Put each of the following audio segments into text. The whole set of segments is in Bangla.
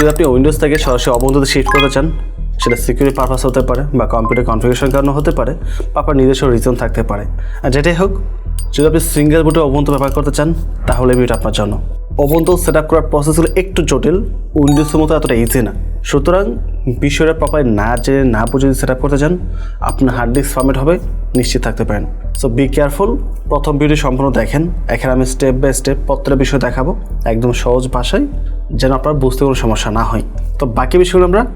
যদি আপনি উইন্ডোজ থেকে সরাসরি অবন্ধতে শিফট করতে চান, সেটা সিকিউরিটি পারপাস হতে পারে বা কম্পিউটার কনফিগারেশন কারণে হতে পারে বা আপনার নিজস্ব রিজন থাকতে পারে। আর যেটাই হোক, যদি আপনি সিঙ্গেল বুটে অবন্ত ব্যবহার করতে চান, তাহলে ভিডিওটা আপনার জন্য। অবন্ত সেট আপ করার প্রসেসগুলো একটু জটিল উইন্ডোজের মতো এতটা ইজি না। সুতরাং বিষয়টা প্রপার না জেনে না বুঝে যদি সেট আপ করতে চান, আপনার হার্ড ডিস্ক ফর্মেট হবে নিশ্চিত থাকতে পারেন। সো বি কেয়ারফুল প্রথম ভিডিও সম্পূর্ণ দেখেন। এখানে আমি স্টেপ বাই স্টেপ পত্রের বিষয় দেখাবো একদম সহজ ভাষায়, যেন আপনার বুঝতে কোনো সমস্যা না হয়। তো, বাকি বিষয়গুলো আমরা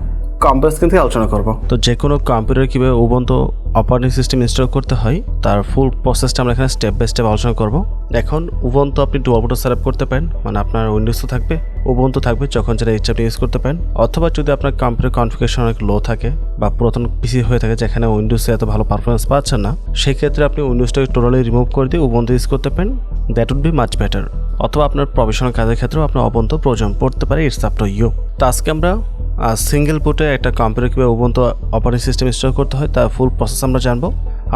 কম্পিউটার স্ক্রিন থেকে আলোচনা করব। তো, যে কোনো কম্পিউটার কীভাবে উবন্ত অপারেটিং সিস্টেম ইনস্টল করতে হয়, তার ফুল প্রসেসটা আমরা এখানে স্টেপ বাই স্টেপ আলোচনা করব। এখন উবন্ত আপনি ডুয়াল বুটো সেট করতে পারেন মানে আপনার উইন্ডোজও থাকবে উবন্ত থাকবে, যখন যেটা ইচ্ছা আপনি ইউজ করতে পারেন। অথবা যদি আপনার কম্পিউটার কনফিগারেশন অনেক লো থাকে বা পুরাতন পিসি হয়ে থাকে, যেখানে উইন্ডোজে এত ভালো পারফরমেন্স পাচ্ছেন না সেই ক্ষেত্রে আপনি উইন্ডোজটাকে টোটালি রিমুভ করে দিয়ে উবন্ত ইউজ করতে পারেন। That would be much better অথবা আপনার প্রফেশনাল কাজের ক্ষেত্রেও আপনার অবন্ত প্রয়োজন পড়তে পারে ইটস আপ টু ইউ তো আজকে আমরা সিঙ্গেল বুটে একটা কম্পিউটার কীভাবে উবন্ত অপারেটিং সিস্টেম ইনস্টল করতে হয়, তার ফুল প্রসেস আমরা জানব।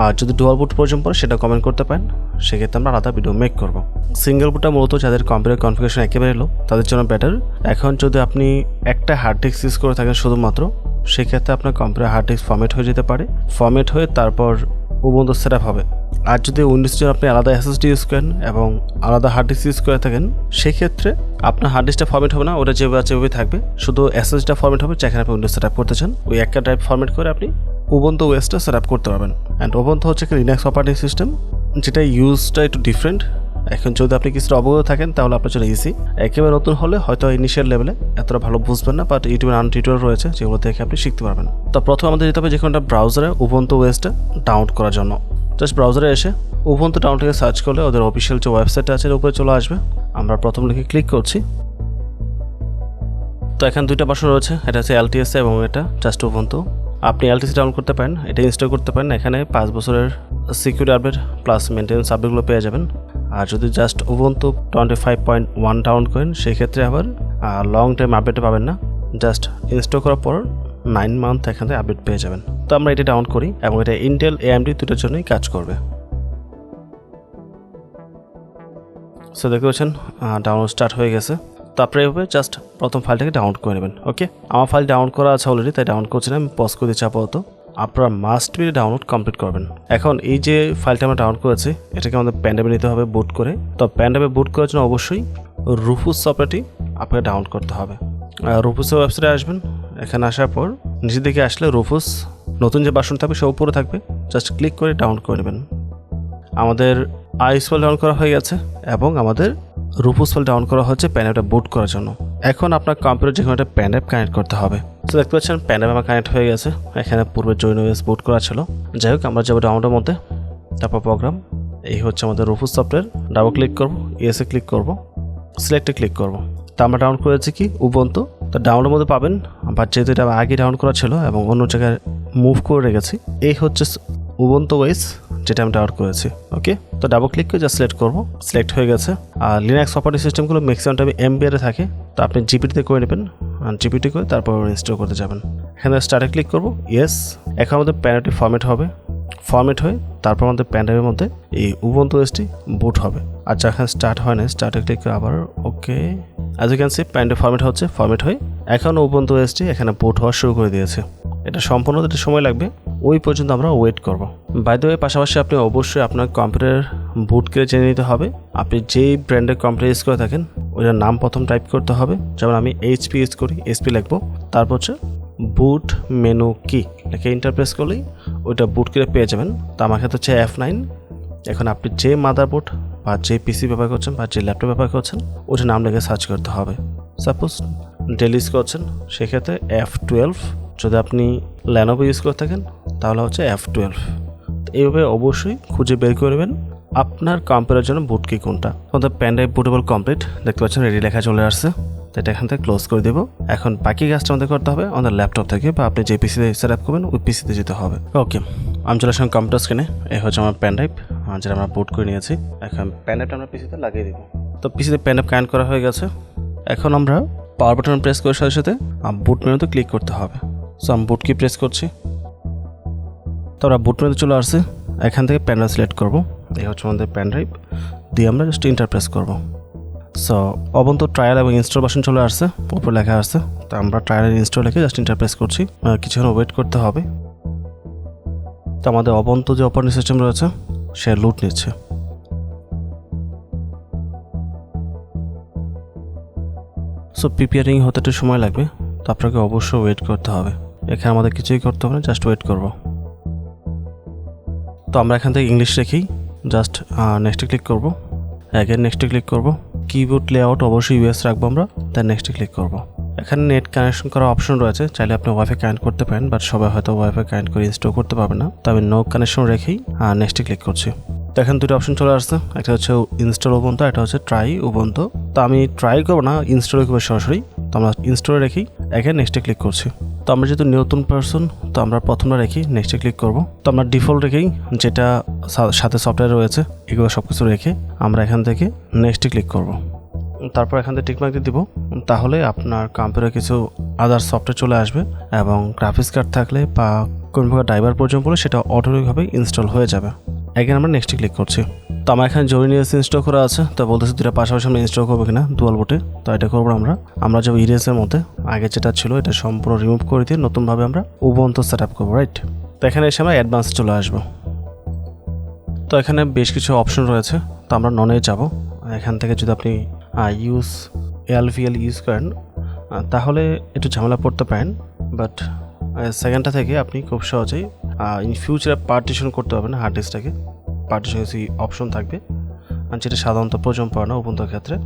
আর যদি ডুয়াল বুট প্রয়োজন পড়ে সেটা কমেন্ট করতে পারেন। সেক্ষেত্রে আমরা আলাদা ভিডিও মেক করব। সিঙ্গেল বুটটা মূলত যাদের কম্পিউটার কনফিগারেশন একেবারে লো তাদের জন্য বেটার এখন যদি আপনি একটা হার্ড ডিস্ক ইউজ করে থাকেন শুধুমাত্র, সেক্ষেত্রে আপনার কম্পিউটার হার্ড ডিস্ক ফর্মেট হয়ে যেতে পারে। ফর্মেট হয়ে তারপর উবন্ত সেট হবে। আর যদি উইন্ডোজ জন্য আপনি আলাদা এসএসডি ইউজ করেন এবং আলাদা হার্ড ডিস্ক ইউজ করে থাকেন, সেক্ষেত্রে আপনার হার্ড ডিস্কটা ফর্মেট হবে না, ওটা যেভাবে ওইভাবে থাকবে। শুধু এসএসডিটা ফর্মেট হবে, যেখানে আপনি উইন্ডোজ সেট করতে চান, ওই একটা টাইপ ফর্মেট করে আপনি উবন্ত ওয়েসটা সেট করতে পারবেন। অ্যান্ড উবন্ত হচ্ছে একটা লিনাক্স অপারেটিং সিস্টেম যেটা ইউজটা একটু ডিফারেন্ট এখন যদি আপনি কিছুটা অবগত থাকেন, তাহলে আপনার জন্য ইজি একেবারে নতুন হলে হয়তো ইনিশিয়াল লেভেলে এতটা ভালো বুঝবেন না বাট ইউটিউবে আন টিউটোরিয়াল রয়েছে, যেগুলো থেকে আপনি শিখতে পারবেন। তো প্রথমে আমাদের যেতে হবে যে কোনো একটা ব্রাউজারে উবন্ত ওয়েসটা ডাউনলোড করার জন্য। জাস্ট ব্রাউজারে এসে উবন্ত ডাউন থেকে সার্চ করলে ওদের অফিসিয়াল যে ওয়েবসাইট আছে উপরে চলে আসবে। আমরা প্রথম লিখে ক্লিক করছি। তো এখানে দুইটা বাসন রয়েছে, এটা হচ্ছে এলটিএস এবং এটা জাস্ট উবন্ত আপনি এলটিসি ডাউন করতে পারেন, এটা ইনস্টল করতে পারেন, এখানে পাঁচ বছরের সিকিউরিটি আপডেট প্লাস মেনটেন্স আপডেটগুলো পেয়ে যাবেন। আর যদি just Ubuntu twenty five point one down করেন, সেক্ষেত্রে আবার লং টাইম আপডেট পাবেন না। জাস্ট ইনস্টল করার পর নাইন মান্থ এখান থেকে আপডেট পেয়ে যাবেন। তো আমরা এটা ডাউন করি এবং এটা ইন্টেল এএমডি দুটোর জন্যই কাজ করবে। সো দেখতে পাচ্ছেন ডাউনলোড স্টার্ট হয়ে গেছে। তো আপনারা এভাবে জাস্ট প্রথম ফাইলটাকে ডাউনলোড করে নেবেন ওকে আমার ফাইল ডাউনলোড করা আছে অলরেডি তাই ডাউনলোড করছি না, আমি পজ করে দিচ্ছি আপাতত। আপনারা মাস্ট বি ডাউনলোড কমপ্লিট করবেন। এখন এই যে ফাইলটা আমরা ডাউনলোড করেছি, এটাকে আমাদের প্যান্ডাবে নিতে হবে বুট করে। তো প্যান্ডাবে বুট করার জন্য অবশ্যই রুফুস সফটওয়্যারটি আপনাকে ডাউনলোড করতে হবে। রুফুসের ওয়েবসাইটে আসবেন, এখানে আসার পর নিচের দিকে আসলে রুফুস নতুন যে বাসন থাকবে, সে উপরে থাকবে জাস্ট ক্লিক করে ডাউনলোড করে নেবেন। আমাদের আইস ফাইল ডাউন করা হয়ে গেছে এবং আমাদের রুপুস ফাইল ডাউন করা হচ্ছে প্যান অ্যাপটা বুট করার জন্য। এখন আপনার কম্পিউটার যে কোনো একটা প্যান অ্যাপ কানেক্ট করতে হবে। তো দেখতে পাচ্ছেন প্যান অ্যাপ আমার কানেক্ট হয়ে গেছে। এখানে পূর্বে জৈন ওয়েস বুট করা ছিল। যাই হোক, আমরা যাব ডাউনলোডের মধ্যে। তারপর প্রোগ্রাম এই হচ্ছে আমাদের রুপুস সফটওয়্যার ডাবল ক্লিক করব ইয়েসে ক্লিক করব সিলেক্টে ক্লিক করব। তা আমরা ডাউন করেছি কি? উবন্ত তো ডাউনলোডের মধ্যে পাবেন বাট যেহেতু এটা আগে ডাউন করা ছিল এবং অন্য জায়গায় মুভ করে রেখেছি, এই হচ্ছে উবন্ত ওয়েস যেটা আমি ডাউনলোড করেছি ওকে তো ডাবল ক্লিক করে যা সিলেক্ট করব সিলেক্ট হয়ে গেছে। আর লিনাক্স অপারেটিং সিস্টেমগুলো ম্যাক্সিমাম টাইমে এমবিআরে থাকে, তো আপনি জিপিটিতে করে নেবেন জিপিটি করে তারপর ইনস্টল করতে যাবেন। এখানে স্টার্টে ক্লিক করব ইয়েস এখন আমাদের প্যানেলটি ফর্মেট হবে। ফর্মেট হয়ে তারপর আমাদের প্যান্ডামের মধ্যে এই উবন্ত ওয়েসটি বুট হবে। আর যখন স্টার্ট হয় না স্টার্টে ক্লিক করে আবার okay as you can see প্যান্ডে format হচ্ছে ফর্মেট হয়ে এখন উবন্ত ওয়েসটি এখানে বুট হওয়া শুরু করে দিয়েছে। এটা সম্পূর্ণ যেটা সময় লাগবে। ওই পর্যন্ত আমরা ওয়েট করব। বাইদ ওয়ে পাশাপাশি আপনি অবশ্যই আপনার কম্পিউটার বুট করে জেনে নিতে হবে। আপনি যেই ব্র্যান্ডের কম্পিউটার ইউজ করে থাকেন ওইটার নাম প্রথম টাইপ করতে হবে। যেমন আমি এইচপি ইউজ করি এইচপি লিখব। তারপর হচ্ছে বুট মেনু কি লিখে ইন্টারপ্রেস করলেই ওইটা বুট করে পেয়ে যাবেন। তো আমার ক্ষেত্রে হচ্ছে এফ নাইন এখন আপনি যে মাদার মাদারবোর্ড বা যে পিসি ব্যবহার করছেন বা যে ল্যাপটপ ব্যবহার করছেন, ওটার নাম লিখে সার্চ করতে হবে। সাপোজ ডেল ইউজ করছেন, সেক্ষেত্রে এফ টুয়েলভ যদি আপনি ল্যানোভো ইউজ করে থাকেন তাহলে হচ্ছে এফ টুয়েলভ এইভাবে অবশ্যই খুঁজে বের করবেন আপনার কম্পিউটার জন্য বুট কি কোনটা? আমাদের প্যান ড্রাইভ বুটেবল কমপ্লিট দেখতে পাচ্ছেন রেডি লেখা চলে আসছে। তো এটা এখান থেকে ক্লোজ করে দেবো। এখন বাকি কাজটা আমাদের করতে হবে আমাদের ল্যাপটপ থেকে বা আপনি যে পিসিতে সেট আপ করবেন, ওই পিসিতে যেতে হবে। ওকে আমি চলে আসলাম কম্পিউটার স্ক্রিনে এই হচ্ছে আমার প্যান ড্রাইভ যেটা আমরা বুট করে নিয়েছি। এখন প্যান ড্রাইভটা আমরা পিসিতে লাগিয়ে দেবো। তো পিসিতে প্যান ড্রাইভ কানেক্ট করা হয়ে গেছে। এখন আমরা পাওয়ার বাটন প্রেস করার সাথে সাথে বুট মেনুতে ক্লিক করতে হবে। সো আমি বুট কি প্রেস করছি। তো আমরা বুট চলে আসছি। এখান থেকে প্যান ড্রাইভ সিলেক্ট করব। এই হচ্ছে আমাদের প্যান ড্রাইভ দিয়ে আমরা জাস্ট ইন্টার প্রেস করব। সো অবন্ত ট্রায়াল এবং ইনস্টল বাসন চলে আসছে। উপর লেখা আসছে তো আমরা ট্রায়াল ইনস্টল লিখে জাস্ট ইন্টারপ্রেস করছি। কিছুক্ষণ ওয়েট করতে হবে। তো আমাদের অবন্ত যে অপারেটিং সিস্টেম রয়েছে, সে লুট নিচ্ছে। সো প্রিপেয়ারিং হতে একটু সময় লাগবে। তো আপনাকে অবশ্যই ওয়েট করতে হবে। এখানে আমাদের কিছুই করতে হবে না জাস্ট ওয়েট করব। তো আমরা এখান থেকে ইংলিশ রেখেই জাস্ট নেক্সটে ক্লিক করব। অ্যাগেন নেক্সটে ক্লিক করব। কিবোর্ড লেআউট অবশ্যই ইউএস রাখব আমরা তার নেক্সটে ক্লিক করব। এখানে নেট কানেকশন করার অপশন রয়েছে, চাইলে আপনি ওয়াইফাই কানেক্ট করতে পারেন বাট সবাই হয়তো ওয়াইফাই কানেক্ট করে ইনস্টল করতে পারবে না। তো আমি নো কানেকশন রেখেই নেক্সটে ক্লিক করছি। তো এখানে দুটো অপশন চলে আসছে, একটা হচ্ছে ইনস্টল উবন্ত একটা হচ্ছে ট্রাই উবন্ত তো আমি ট্রাই করব না ইনস্টল করব সরাসরি। তো আমরা ইনস্টলে রেখেই এখানে নেক্সটে ক্লিক করছি। তো আমরা যেহেতু নতুন পার্সন তো আমরা প্রথমটা রেখেই নেক্সটে ক্লিক করব। তো আমরা ডিফল্ট রেখেই যেটা সাথে সফটওয়্যার রয়েছে, এগুলো সব কিছু রেখে আমরা এখান থেকে নেক্সটে ক্লিক করব। তারপর এখান থেকে টিকমার্ক দিয়ে দিব। তাহলে আপনার কম্পিউটারে কিছু আদার সফটওয়্যার চলে আসবে এবং গ্রাফিক্স কার্ড থাকলে বা কোনো প্রকার ড্রাইভার প্রয়োজন পড়লে সেটা অটোমেটিকভাবে ইনস্টল হয়ে যাবে। এখানে আমরা নেক্সটে ক্লিক করছি। তো আমার এখানে জরিনিয়াস ইনস্টল করা আছে, তো বলতেছি দুটা পাশাপাশি আমরা ইনস্টল করব কিনা দুয়াল বোটে তো এটা করব আমরা। আমরা যাব ইরেসের মধ্যে। আগে যেটা ছিল, এটা সম্পূর্ণ রিমুভ করে দিয়ে নতুনভাবে আমরা উবন্ত সেট আপ করব রাইট তো এখানে এসে আমরা অ্যাডভান্স চলে আসব। তো এখানে বেশ কিছু অপশন রয়েছে। তো আমরা ননে যাব। এখান থেকে যদি আপনি ইউজ এলভিএল ইউজ করেন তাহলে একটু ঝামেলা পড়তে পারেন। বাট সেকেন্ডটা থেকে আপনি খুব সহজেই ইন ফিউচারে পার্টিশন করতে পারবেন হার্ড ডিস্কটাকে পার্টিশন অপশন থাকবে। আর যেটা সাধারণত প্রয়োজন পড়ে না উপন্ত ক্ষেত্রে।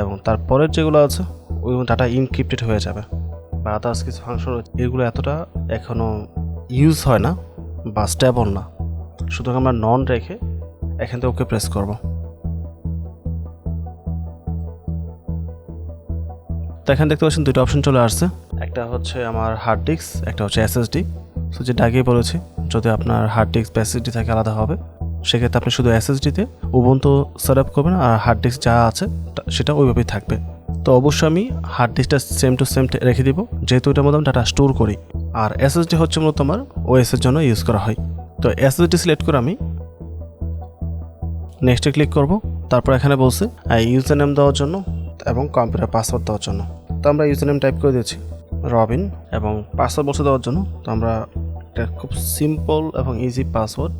এবং তারপরের যেগুলো আছে ওই ডাটা ইনক্রিপ্টেড হয়ে যাবে। বা আদার্স কিছু ফাংশন এগুলো এতটা এখনও ইউজ হয় না বা স্টেবল না। সুতরাং আমরা নন রেখে এখান থেকে ওকে প্রেস করব। তো এখানে দেখতে পাচ্ছেন দুটো অপশন চলে আসছে। একটা হচ্ছে আমার হার্ড ডিস্ক একটা হচ্ছে এসএসডি সো যেটা আগেই বলেছি, যদি আপনার হার্ড ডিস্ক এসএসডি থাকে আলাদা হবে, সেক্ষেত্রে আপনি শুধু এসএসডিতে উবন্ত সেট আপ করবেন আর হার্ড ডিস্ক যা আছে সেটা ওইভাবেই থাকবে। তো অবশ্যই আমি হার্ড ডিস্কটা সেম টু সেম রেখে দিব, যেহেতু এটার মধ্যে আমি ডাটা স্টোর করি। আর এসএসডি হচ্ছে মূলত আমার ওএসের জন্য ইউজ করা হয়। তো এসএসডি সিলেক্ট করে আমি নেক্সটে ক্লিক করব, তারপর এখানে বলছে ইউজার নেম দেওয়ার জন্য এবং কম্পিউটার পাসওয়ার্ড দেওয়ার জন্য। তো আমরা ইউজার নেম টাইপ করে দিয়েছি, রবিন, এবং পাসওয়ার্ড বলছে দেওয়ার জন্য। তো আমরা একটা খুব সিম্পল এবং ইজি পাসওয়ার্ড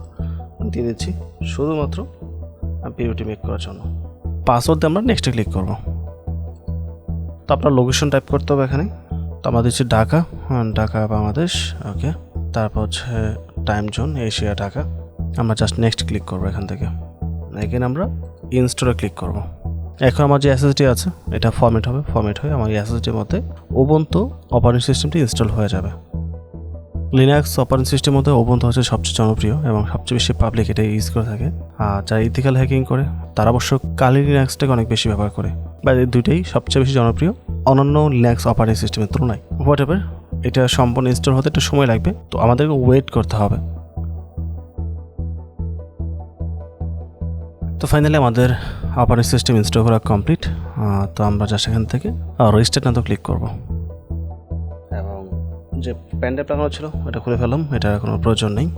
দিয়ে দিচ্ছি। শুধুমাত্র ভিডিওটি মেক করার জন্য। পাসওয়ার্ড আমরা নেক্সটে ক্লিক করব। তো আপনার লোকেশন টাইপ করতে হবে এখানে। তো আমরা দিচ্ছি ঢাকা। হ্যাঁ, ঢাকা বাংলাদেশ। ওকে তারপর হচ্ছে টাইম জোন এশিয়া ঢাকা। আমরা জাস্ট নেক্সট ক্লিক করব এখান থেকে। এখানে আমরা ইনস্টলে ক্লিক করব। এখন আমার যে এসএসডি আছে এটা ফরম্যাট হবে। ফরম্যাট হয়ে আমার এসএসডির মধ্যে ওবন্ত অপারেটিং সিস্টেমটি ইনস্টল হয়ে যাবে। লিনাক্স অপারেটিং সিস্টেমের মধ্যে ওবন্ত হচ্ছে সবচেয়ে জনপ্রিয় এবং সবচেয়ে বেশি পাবলিক এটা ইউজ করে থাকে। আর যারা ইথিক্যাল হ্যাকিং করে, তারা অবশ্য কালি লিনাক্সটাকে অনেক বেশি ব্যবহার করে। বা এই দুইটাই সবচেয়ে বেশি জনপ্রিয় অন্যান্য লিনাক্স অপারেটিং সিস্টেমের তুলনায়। হোয়াট এভার এটা সম্পূর্ণ ইনস্টল হতে একটু সময় লাগবে, তো আমাদেরকে ওয়েট করতে হবে। তো ফাইনালি আমাদের অপারেটিং সিস্টেম ইনস্টল করা কমপ্লিট তো আমরা যা সেখান থেকে রেজিস্টার না ক্লিক করব। যে প্যান ড্রাইভ লাগানো ছিল এটা খুলে ফেলাম এটার কোনো প্রয়োজন নেই।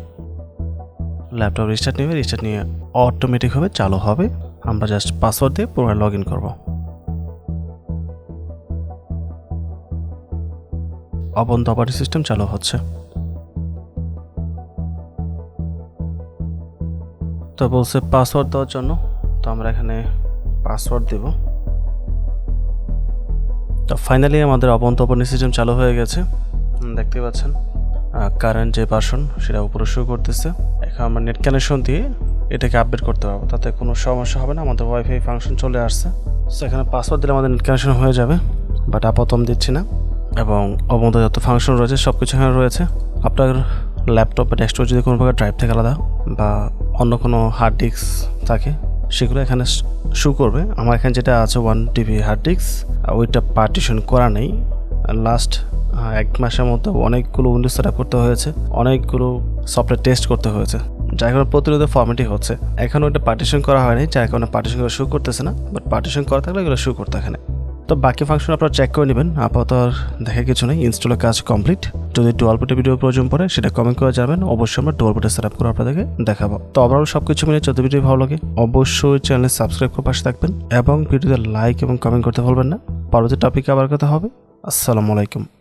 ল্যাপটপ রিস্টার্ট নেবে রিস্টার্ট নিয়ে অটোমেটিকভাবে চালু হবে। আমরা জাস্ট পাসওয়ার্ড দিয়ে পুনরায় লগ ইন করব। অবন্ত অপারেটিং সিস্টেম চালু হচ্ছে। তো বলছে পাসওয়ার্ড দেওয়ার জন্য, তো আমরা এখানে পাসওয়ার্ড দেব। তো ফাইনালি আমাদের অবন্ত অপারেটিং সিস্টেম চালু হয়ে গেছে। দেখতে পাচ্ছেন। কারেন্ট যে ভার্সন সেটা উপরে শুরু করতেছে। এখন আমরা নেট কানেকশন দিয়ে এটাকে আপডেট করতে পারব। তাতে কোনো সমস্যা হবে না, আমাদের ওয়াইফাই ফাংশন চলে আসছে। সো এখানে পাসওয়ার্ড দিলে আমাদের নেট কানেকশন হয়ে যাবে বাট আপাতত দিচ্ছি না। এবং অবন্ত যত ফাংশন রয়েছে সব কিছু এখানে রয়েছে। আপনার ল্যাপটপ বা ডেস্কটপ যদি কোনো প্রকার ড্রাইভ থেকে আলাদা, বা অন্য কোনো হার্ড ডিস্ক থাকে, সেগুলো এখানে শু করবে। আমার এখানে যেটা আছে ওয়ান টিভি হার্ড ডিস্ক ওইটা পার্টিশন করা নেই। লাস্ট এক মাসের মধ্যে অনেকগুলো উইন্ডোজ সেট করতে হয়েছে, অনেকগুলো সফটওয়্যার টেস্ট করতে হয়েছে। যার কারণে প্রতিরোধের ফর্মেটই হচ্ছে। এখনও ওটা পার্টিশন করা হয়নি, যার কারণে পার্টিশন করা শুরু করতেছে না বাট পার্টিশন করা থাকলে এগুলো শুরু করতে এখানে। তো বাকি ফাংশন আপনারা চেক করে নেবেন, আপাতত আর দেখা কিছু নেই ইনস্টলের কাজ কমপ্লিট যদি ডুয়াল বুটের ভিডিও প্রয়োজন পড়ে, সেটা কমেন্ট করে যাবেন অবশ্যই আমরা ডুয়াল বুটের সেট আপ করে আপনাদেরকে দেখাবো। তো ওভারঅল সব কিছু মিলে যদি ভিডিও ভালো লাগে, অবশ্যই চ্যানেল সাবস্ক্রাইব করে পাশে থাকবেন, এবং ভিডিওতে লাইক এবং কমেন্ট করতে ভুলবেন না। পরবর্তী টপিকে আবার কথা হবে, আসসালামু আলাইকুম।